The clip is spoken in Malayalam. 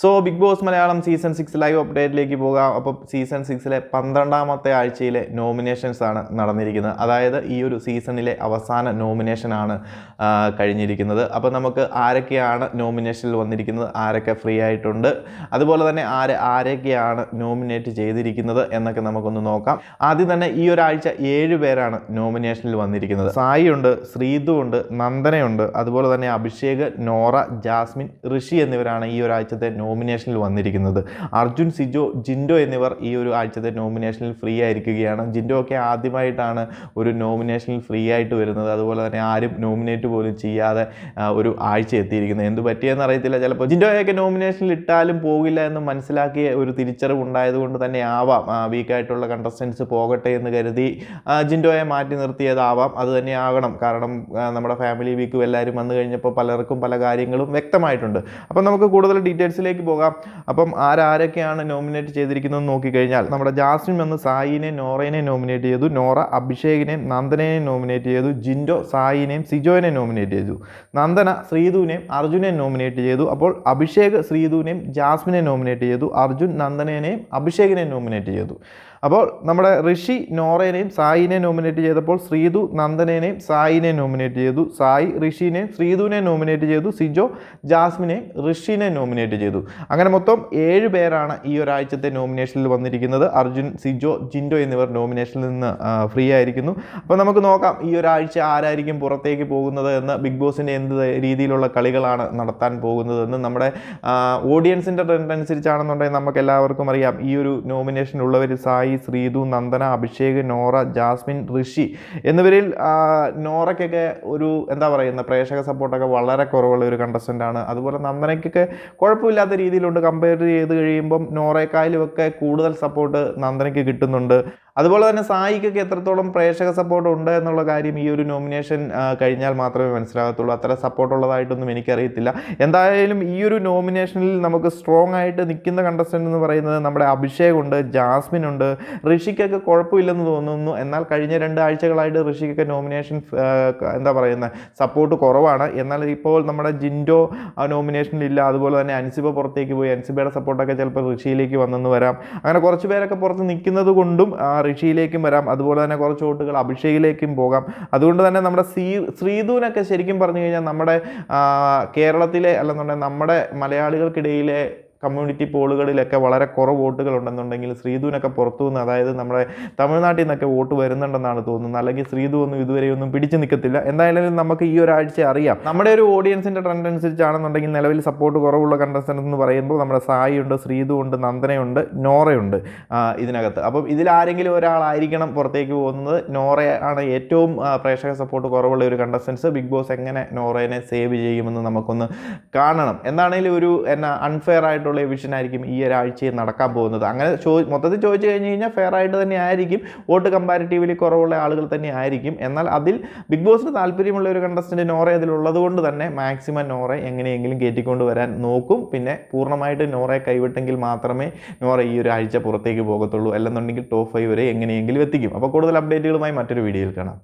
So Bigg Boss Malayalam season six live അപ്ഡേറ്റിലേക്ക് പോകാം. അപ്പോൾ സീസൺ സിക്സിലെ പന്ത്രണ്ടാമത്തെ ആഴ്ചയിലെ നോമിനേഷൻസ് ആണ് നടന്നിരിക്കുന്നത്. അതായത് ഈ ഒരു സീസണിലെ അവസാന നോമിനേഷനാണ് കഴിഞ്ഞിരിക്കുന്നത്. അപ്പോൾ നമുക്ക് ആരൊക്കെയാണ് നോമിനേഷനിൽ വന്നിരിക്കുന്നത്? ആരൊക്കെ ഫ്രീ ആയിട്ടുണ്ട്? അതുപോലെ തന്നെ ആര് ആരൊക്കെയാണ് നോമിനേറ്റ് ചെയ്തിരിക്കുന്നത് എന്നൊക്കെ നമുക്കൊന്ന് നോക്കാം. ആദ്യം തന്നെ ഈ ഒരാഴ്ച ഏഴ് പേരാണ് നോമിനേഷനിൽ വന്നിരിക്കുന്നത്. സായി ഉണ്ട് ശ്രീതു ഉണ്ട് നന്ദനയുണ്ട്. അതുപോലെ തന്നെ അഭിഷേക് നോറ ജാസ്മിൻ ഋഷി എന്നിവരാണ് ഈ ഒരാഴ്ചത്തെ നോമിനേഷനിൽ വന്നിരിക്കുന്നത്. അർജുൻ സിജോ ജിൻഡോ എന്നിവർ ഈ ഒരു ആഴ്ചത്തെ നോമിനേഷനിൽ ഫ്രീ ആയിരിക്കുകയാണ്. ജിൻഡോ ഒക്കെ ആദ്യമായിട്ടാണ് ഒരു നോമിനേഷനിൽ ഫ്രീ ആയിട്ട് വരുന്നത്. അതുപോലെ തന്നെ ആരും നോമിനേറ്റ് പോലും ചെയ്യാതെ ഒരു ആഴ്ച എത്തിയിരിക്കുന്നത്. എന്ത് പറ്റിയെന്ന് അറിയത്തില്ല ചിലപ്പോൾ. ജിൻഡോയൊക്കെ നോമിനേഷനിൽ ഇട്ടാലും പോകില്ല എന്ന് മനസ്സിലാക്കിയ ഒരു തിരിച്ചറിവ് ഉണ്ടായതുകൊണ്ട് തന്നെ ആവാം. വീക്കായിട്ടുള്ള കണ്ടസ്റ്റൻസ് പോകട്ടെ എന്ന് കരുതി ജിൻഡോയെ മാറ്റി നിർത്തിയതാവാം. അത് തന്നെ ആകണം. കാരണം നമ്മുടെ ഫാമിലി വീക്കും എല്ലാവരും വന്നു കഴിഞ്ഞപ്പോൾ പലർക്കും പല കാര്യങ്ങളും വ്യക്തമായിട്ടുണ്ട്. അപ്പം നമുക്ക് കൂടുതൽ ഡീറ്റെയിൽസിലേക്ക് പോകാം. അപ്പം ആരാരൊക്കെയാണ് നോമിനേറ്റ് ചെയ്തിരിക്കുന്നത് നോക്കിക്കഴിഞ്ഞാൽ നമ്മുടെ ജാസ്മിൻ വന്ന് സായിനെ നോറയെ നോമിനേറ്റ് ചെയ്തു. നോറ അഭിഷേകിനെ നന്ദനെയും നോമിനേറ്റ് ചെയ്തു. ജിൻഡോ സായിനെയും സിജോയിനെ നോമിനേറ്റ് ചെയ്തു. നന്ദന ശ്രീധുവിനെയും അർജുനെയും നോമിനേറ്റ് ചെയ്തു. അപ്പോൾ അഭിഷേക് ശ്രീധുവിനെയും ജാസ്മിനെ നോമിനേറ്റ് ചെയ്തു. അർജുൻ നന്ദനേനെയും അഭിഷേകിനെ നോമിനേറ്റ് ചെയ്തു. അപ്പോൾ നമ്മുടെ ഋഷി നോറേനെയും സായിനെ നോമിനേറ്റ് ചെയ്തപ്പോൾ ശ്രീതു നന്ദനേനെയും സായിനെ നോമിനേറ്റ് ചെയ്തു. സായി ഋഷിനെയും ശ്രീതുവിനെ നോമിനേറ്റ് ചെയ്തു. സിജോ ജാസ്മിനെയും ഋഷിനെ നോമിനേറ്റ് ചെയ്തു. അങ്ങനെ മൊത്തം ഏഴ് പേരാണ് ഈ ഒരാഴ്ചത്തെ നോമിനേഷനിൽ വന്നിരിക്കുന്നത്. അർജുൻ സിജോ ജിൻഡോ എന്നിവർ നോമിനേഷനിൽ നിന്ന് ഫ്രീ ആയിരിക്കുന്നു. അപ്പോൾ നമുക്ക് നോക്കാം ഈ ഒരാഴ്ച ആരായിരിക്കും പുറത്തേക്ക് പോകുന്നത് എന്ന്. ബിഗ് ബോസിന്റെ എന്ത് രീതിയിലുള്ള കളികളാണ് നടത്താൻ പോകുന്നതെന്ന്. നമ്മുടെ ഓഡിയൻസിന്റെ ട്രെൻഡ് അനുസരിച്ചാണെന്നുണ്ടെങ്കിൽ നമുക്ക് എല്ലാവർക്കും അറിയാം. ഈ ഒരു നോമിനേഷനിലുള്ളവർ സായി ശ്രീതു നന്ദന അഭിഷേക് നോറ ജാസ്മിൻ ഋഷി എന്നിവരിൽ നോറയ്ക്കൊക്കെ ഒരു എന്താ പറയുന്ന പ്രേക്ഷക സപ്പോർട്ടൊക്കെ വളരെ കുറവുള്ള ഒരു കണ്ടസ്റ്റന്റാണ് അതുപോലെ നന്ദനയ്ക്കൊക്കെ കുഴപ്പമില്ലാത്ത രീതിയിലുണ്ട്. കമ്പയർ ചെയ്ത് കഴിയുമ്പം നോറയെക്കായാലും ഒക്കെ കൂടുതൽ സപ്പോർട്ട് നന്ദനയ്ക്ക് കിട്ടുന്നുണ്ട്. അതുപോലെ തന്നെ സായിക്കൊക്കെ എത്രത്തോളം പ്രേക്ഷക സപ്പോർട്ട് ഉണ്ട് എന്നുള്ള കാര്യം ഈ ഒരു നോമിനേഷൻ കഴിഞ്ഞാൽ മാത്രമേ മനസ്സിലാകത്തുള്ളൂ. അത്ര സപ്പോർട്ട് ഉള്ളതായിട്ടൊന്നും എനിക്കറിയത്തില്ല. എന്തായാലും ഈ ഒരു നോമിനേഷനിൽ നമുക്ക് സ്ട്രോങ് ആയിട്ട് നിൽക്കുന്ന കണ്ടസ്റ്റന്റ് എന്ന് പറയുന്നത് നമ്മുടെ അഭിഷേക് ഉണ്ട് ജാസ്മിൻ ഉണ്ട്. ഋഷിക്കൊക്കെ കുഴപ്പമില്ലെന്ന് തോന്നുന്നു. എന്നാൽ കഴിഞ്ഞ രണ്ട് ആഴ്ചകളായിട്ട് ഋഷിക്കൊക്കെ നോമിനേഷൻ എന്താ പറയുന്നത് സപ്പോർട്ട് കുറവാണ്. എന്നാൽ ഇപ്പോൾ നമ്മുടെ ജിൻഡോ നോമിനേഷനിലില്ല അതുപോലെ തന്നെ അൻസിബ പുറത്തേക്ക് പോയി. അൻസിബയുടെ സപ്പോർട്ടൊക്കെ ചിലപ്പോൾ ഋഷിയിലേക്ക് വന്നെന്ന് വരാം. അങ്ങനെ കുറച്ച് പേരൊക്കെ പുറത്ത് നിൽക്കുന്നത് കൊണ്ടും ഋഷിയിലേക്കും വരാം. അതുപോലെ തന്നെ കുറച്ച് വോട്ടുകൾ അഭിഷേകിലേക്കും പോകാം. അതുകൊണ്ട് തന്നെ നമ്മുടെ സീ ശ്രീധൂനൊക്കെ ശരിക്കും പറഞ്ഞു കഴിഞ്ഞാൽ നമ്മുടെ കേരളത്തിലെ അല്ലെന്നുണ്ടെങ്കിൽ നമ്മുടെ മലയാളികൾക്കിടയിലെ കമ്മ്യൂണിറ്റി പോളുകളിലൊക്കെ വളരെ കുറവ് വോട്ടുകൾ ഉണ്ടെന്നുണ്ടെങ്കിൽ ശ്രീധുവിനൊക്കെ പുറത്തു നിന്ന് അതായത് നമ്മുടെ തമിഴ്നാട്ടിൽ നിന്നൊക്കെ വോട്ട് വരുന്നുണ്ടെന്നാണ് തോന്നുന്നത്. അല്ലെങ്കിൽ ശ്രീധു ഒന്നും ഇതുവരെ ഒന്നും പിടിച്ചു നിൽക്കത്തില്ല. എന്തായാലും നമുക്ക് ഈ ഒരാഴ്ച അറിയാം. നമ്മുടെ ഒരു ഓഡിയൻസിന്റെ ട്രെൻഡ് അനുസരിച്ചാണെന്നുണ്ടെങ്കിൽ നിലവിൽ സപ്പോർട്ട് കുറവുള്ള കണ്ടസ്റ്റൻസ് എന്ന് പറയുമ്പോൾ നമ്മുടെ സായി ഉണ്ട് ശ്രീധു ഉണ്ട് നന്ദനയുണ്ട് നോറയുണ്ട് ഇതിനകത്ത്. അപ്പം ഇതിലാരെങ്കിലും ഒരാളായിരിക്കണം പുറത്തേക്ക് പോകുന്നത്. നോറയാണ് ഏറ്റവും പ്രേക്ഷക സപ്പോർട്ട് കുറവുള്ള ഒരു കണ്ടസ്റ്റൻസ് ബിഗ് ബോസ് എങ്ങനെ നോറയെ സേവ് ചെയ്യുമെന്ന് നമുക്കൊന്ന് കാണണം. എന്താണെങ്കിലും ഒരു എന്നാ അൺഫെയർ ആയിട്ടുള്ള വിഷൻ ആയിരിക്കും ഈ ഒരാഴ്ചയിൽ നടക്കാൻ പോകുന്നത്. അങ്ങനെ മൊത്തത്തിൽ ചോദിച്ചു കഴിഞ്ഞ് കഴിഞ്ഞാൽ ഫെയർ ആയിട്ട് തന്നെ ആയിരിക്കും. വോട്ട് കമ്പാരിറ്റീവ്ലി കുറവുള്ള ആളുകൾ തന്നെ ആയിരിക്കും. എന്നാൽ അതിൽ ബിഗ് ബോസിന് താല്പര്യമുള്ള ഒരു കണ്ടസ്റ്റന്റ് നോറ അതിലുള്ളത് കൊണ്ട് തന്നെ മാക്സിമം നോറ എങ്ങനെയെങ്കിലും കയറ്റിക്കൊണ്ട് വരാൻ നോക്കും. പിന്നെ പൂർണമായിട്ട് നോറയെ കൈവിട്ടെങ്കിൽ മാത്രമേ നോറ ഈ ഒരു ആഴ്ച പുറത്തേക്ക് പോകത്തുള്ളൂ. അല്ലെന്നുണ്ടെങ്കിൽ ടോപ്പ് ഫൈവ് വരെ എങ്ങനെയെങ്കിലും എത്തിക്കും. അപ്പോൾ കൂടുതൽ അപ്ഡേറ്റുകളുമായി മറ്റൊരു വീഡിയോയിൽ കാണാം.